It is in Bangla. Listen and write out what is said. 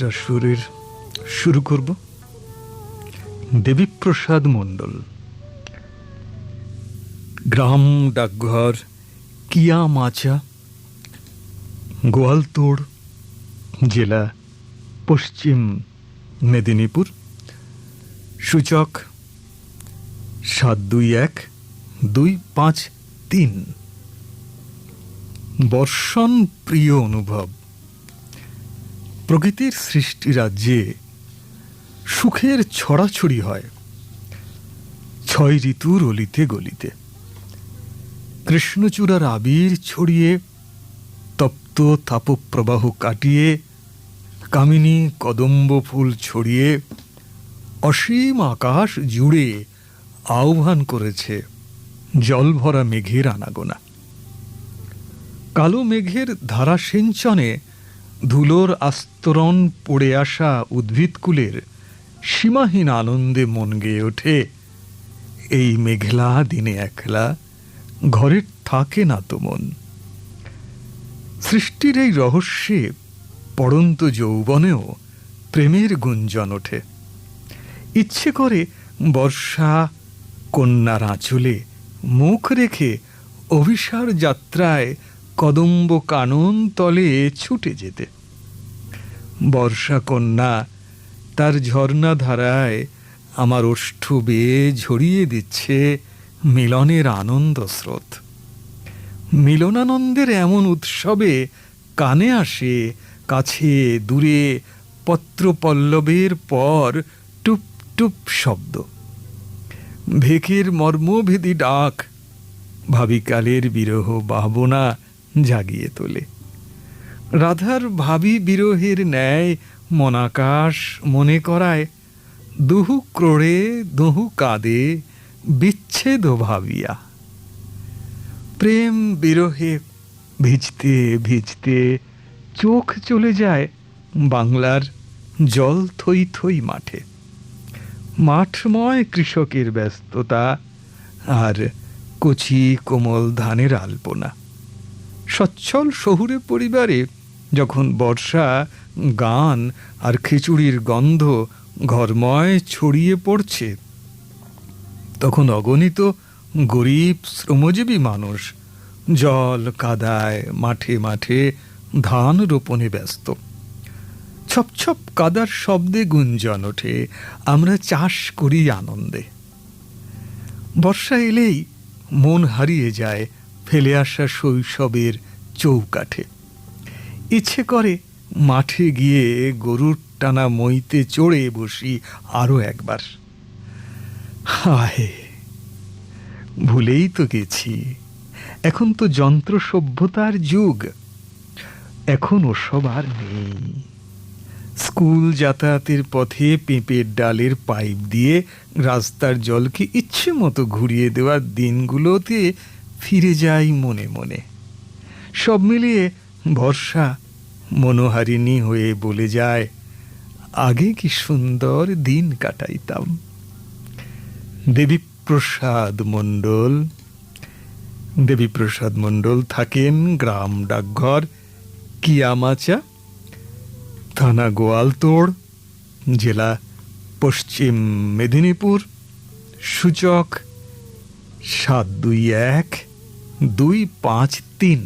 সুরের শুরু করব। দেবীপ্রসাদ মণ্ডল। গ্রাম ডাকঘর, কিয়া মাচা, গোয়ালতোড়, জেলা পশ্চিম মেদিনীপুর। সূচক সাত দুই এক দুই পাঁচ তিন। বর্ষণ প্রিয় অনুভব। প্রকৃতির সৃষ্টি রাজ্যে সুখের ছড়াছড়ি হয়। ছয় ঋতুর অলিতে গলিতে। কৃষ্ণচূড়ার আবির ছড়িয়ে, তপ্ত তাপপ্রবাহ কাটিয়ে, কামিনী কদম্ব ফুল ছড়িয়ে, অসীম আকাশ জুড়ে আহ্বান করেছে জলভরা মেঘের আনাগোনা। কালো মেঘের ধারা সিঞ্চনে ধুলোর আস্তরণ পড়ে আসা উদ্ভিদকুলের সীমাহীন আনন্দে মন গেয়ে ওঠে। এই মেঘলা দিনে একলা ঘরের থাকে না তো মন। সৃষ্টির এই রহস্যে পড়ন্ত যৌবনেও প্রেমের গুঞ্জন ওঠে। ইচ্ছে করে বর্ষা, কন্যার আঁচলে মুখ রেখে অভিসার যাত্রায় কদম্ব কানন তলে ছুটে যেতে। বর্ষা কন্যা তার ঝর্ণা ধারায় আমার ওষ্ঠ বেয়ে ঝরিয়ে দিচ্ছে মিলনের আনন্দ স্রোত। মিলনানন্দের এমন উৎসবে কানে আসে কাছে দূরে পত্রপল্লবের পর টুপ টুপ শব্দ। ভেকের মর্মভেদী ডাক, ভাবিকালের বিরহ ভাবনা জাগিয়ে তোলে। রাধার ভাবি বিরহের ন্যায় মনাকাশ মনে করায়, দুহু ক্রোড়ে দুহু কাঁদে বিচ্ছেদ ভাবিয়া। প্রেম বিরহে ভিজতে ভিজতে চোখ চলে যায় বাংলার জল থই থই মাঠে। মাঠময় কৃষকের ব্যস্ততা আর কচি কোমল ধানের আলপনা। সচ্ছল শহুরে পরিবারে যখন বর্ষা, গান আর খিচুড়ির গন্ধ ঘরময় ছড়িয়ে পড়ছে, তখন অগণিত গরিব শ্রমজীবী মানুষ জল কাদায় মাঠে মাঠে ধান রোপণে ব্যস্ত। ছপ ছপ কাদার শব্দে গুঞ্জন ওঠে, আমরা চাষ করি আনন্দে। বর্ষা এলেই মন হারিয়ে যায় ফেলে আসা শৈশবের চৌকাঠে। ইচ্ছে করে মাঠে গিয়ে গরুর টানা মইতে চড়ে বসি আরও একবার। হায়, ভুলেই তো গেছি। এখন তো যন্ত্র সভ্যতার যুগ। এখন ওসব আর নেই। স্কুল যাতায়াতের পথে পেঁপের ডালের পাইপ দিয়ে রাস্তার জলকে ইচ্ছে মতো ঘুরিয়ে দেওয়ার দিনগুলোতে ফিরে যাই মনে মনে। সব মিলিয়ে ভরসা মনোহারিণী হয়ে বলে যায়, আগে কি সুন্দর দিন কাটাইতাম। দেবীপ্রসাদ মণ্ডল দেবীপ্রসাদ মণ্ডল থাকেন গ্রাম ডাকঘর, কিয়ামাচা, থানা গোয়ালতোড়, জেলা পশ্চিম মেদিনীপুর, সূচক সাত দুই এক দুই পাঁচ তিন।